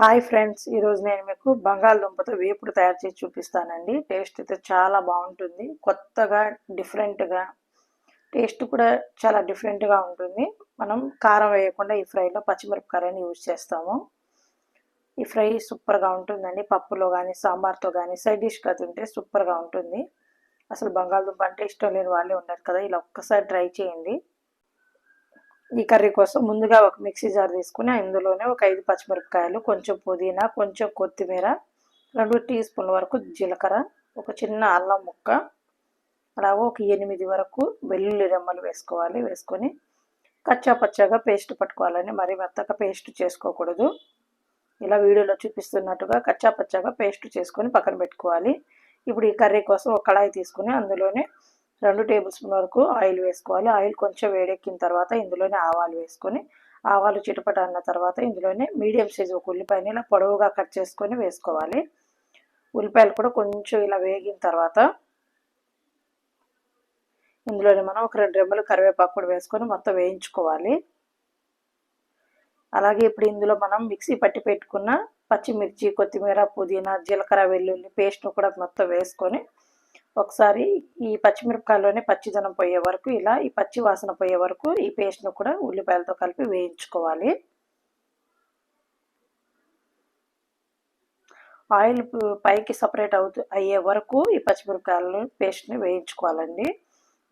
Hi friends ఈరోజు నేను మీకు బంగాళదుంపతో వేపుడు తయారు చేసి చూపిస్తానండి. టేస్ట్ అయితే చాలా బాగుంటుంది. కొత్తగా డిఫరెంట్గా టేస్ట్ కూడా చాలా డిఫరెంట్గా ఉంటుంది. మనం కారం వేయకుండా ఈ ఫ్రైలో పచ్చిమిరపకాయని యూజ్ చేస్తాము. ఈ ఫ్రై సూపర్గా ఉంటుందండి. పప్పులో కానీ సాంబార్తో కానీ సైడ్ డిష్గా తింటే సూపర్గా ఉంటుంది. అసలు బంగాళదుంప అంటే ఇష్టం లేని వాళ్ళే ఉన్నారు కదా ఇలా ఒక్కసారి ట్రై చేయండి. ఈ కర్రీ కోసం ముందుగా ఒక మిక్సీ జార్ తీసుకుని ఇందులోనే ఒక ఐదు పచ్చిమిరపకాయలు కొంచెం పుదీనా కొంచెం కొత్తిమీర రెండు టీ స్పూన్ల వరకు జీలకర్ర ఒక చిన్న అల్లం ముక్క అలాగే ఒక ఎనిమిది వరకు వెల్లుల్లి రెమ్మలు వేసుకోవాలి. వేసుకొని కచ్చా పచ్చగా పేస్ట్ పట్టుకోవాలని మరి మెత్తగా పేస్ట్ చేసుకోకూడదు. ఇలా వీడియోలో చూపిస్తున్నట్టుగా కచ్చా పచ్చగా పేస్ట్ చేసుకొని పక్కన పెట్టుకోవాలి. ఇప్పుడు ఈ కర్రీ కోసం ఒక కళాయి తీసుకుని అందులోనే రెండు టేబుల్ స్పూన్ వరకు ఆయిల్ వేసుకోవాలి. ఆయిల్ కొంచెం వేడెక్కిన తర్వాత ఇందులోనే ఆవాలు వేసుకొని ఆవాలు చిటపట అన్న తర్వాత ఇందులోనే మీడియం సైజు ఒక ఉల్లిపాయని ఇలా పొడవుగా కట్ చేసుకొని వేసుకోవాలి. ఉల్లిపాయలు కూడా కొంచెం ఇలా వేగిన తర్వాత ఇందులోనే మనం ఒక రెండు రెమ్మలు కరివేపాకు కూడా వేసుకొని మొత్తం వేయించుకోవాలి. అలాగే ఇప్పుడు ఇందులో మనం మిక్సీ పట్టి పెట్టుకున్న పచ్చిమిర్చి కొత్తిమీర పుదీనా జీలకర్ర వెల్లుల్లి పేస్ట్ను కూడా మొత్తం వేసుకొని ఒకసారి ఈ పచ్చిమిరపకాయలోనే పచ్చిదనం పోయే వరకు ఇలా ఈ పచ్చి వాసన పోయే వరకు ఈ పేస్ట్ను కూడా ఉల్లిపాయలతో కలిపి వేయించుకోవాలి. ఆయిల్ పైకి సపరేట్ అవుతూ అయ్యే వరకు ఈ పచ్చిమిరపకాయలు పేస్ట్ని వేయించుకోవాలండి.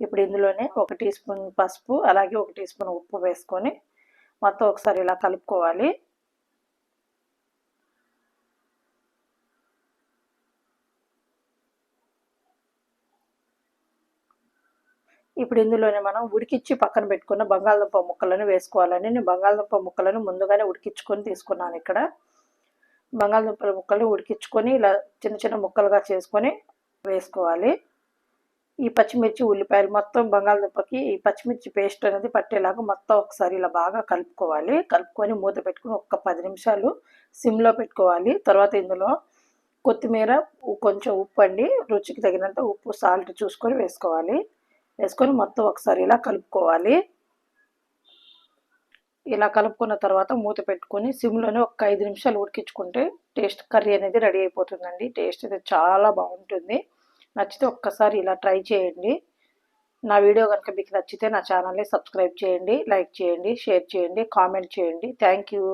ఇప్పుడు ఇందులోనే ఒక టీ స్పూన్ పసుపు అలాగే ఒక టీ స్పూన్ ఉప్పు వేసుకొని మొత్తం ఒకసారి ఇలా కలుపుకోవాలి. ఇప్పుడు ఇందులోనే మనం ఉడికిచ్చి పక్కన పెట్టుకున్న బంగాళదుంప ముక్కలను వేసుకోవాలని నేను బంగాళదుంప ముక్కలను ముందుగానే ఉడికించుకొని తీసుకున్నాను ఇక్కడ. బంగాళదుంపల ముక్కలను ఉడికించుకొని ఇలా చిన్న చిన్న ముక్కలుగా చేసుకొని వేసుకోవాలి. ఈ పచ్చిమిర్చి ఉల్లిపాయలు మొత్తం బంగాళదుంపకి ఈ పచ్చిమిర్చి పేస్ట్ అనేది పట్టేలాగా మొత్తం ఒకసారి ఇలా బాగా కలుపుకోవాలి. కలుపుకొని మూత పెట్టుకుని ఒక్క పది నిమిషాలు సిమ్లో పెట్టుకోవాలి. తర్వాత ఇందులో కొత్తిమీర కొంచెం ఉప్పు అండి. రుచికి తగినంత ఉప్పు సాల్ట్ చూసుకొని వేసుకోవాలి. వేసుకొని మొత్తం ఒకసారి ఇలా కలుపుకోవాలి. ఇలా కలుపుకున్న తర్వాత మూత పెట్టుకొని సిమ్లోనే ఒక ఐదు నిమిషాలు ఉడికించుకుంటే టేస్ట్ కర్రీ అనేది రెడీ అయిపోతుందండి. టేస్ట్ అయితే చాలా బాగుంటుంది. నచ్చితే ఒక్కసారి ఇలా ట్రై చేయండి. నా వీడియో కనుక మీకు నచ్చితే నా ఛానల్ని సబ్స్క్రైబ్ చేయండి లైక్ చేయండి షేర్ చేయండి కామెంట్ చేయండి. Thank you.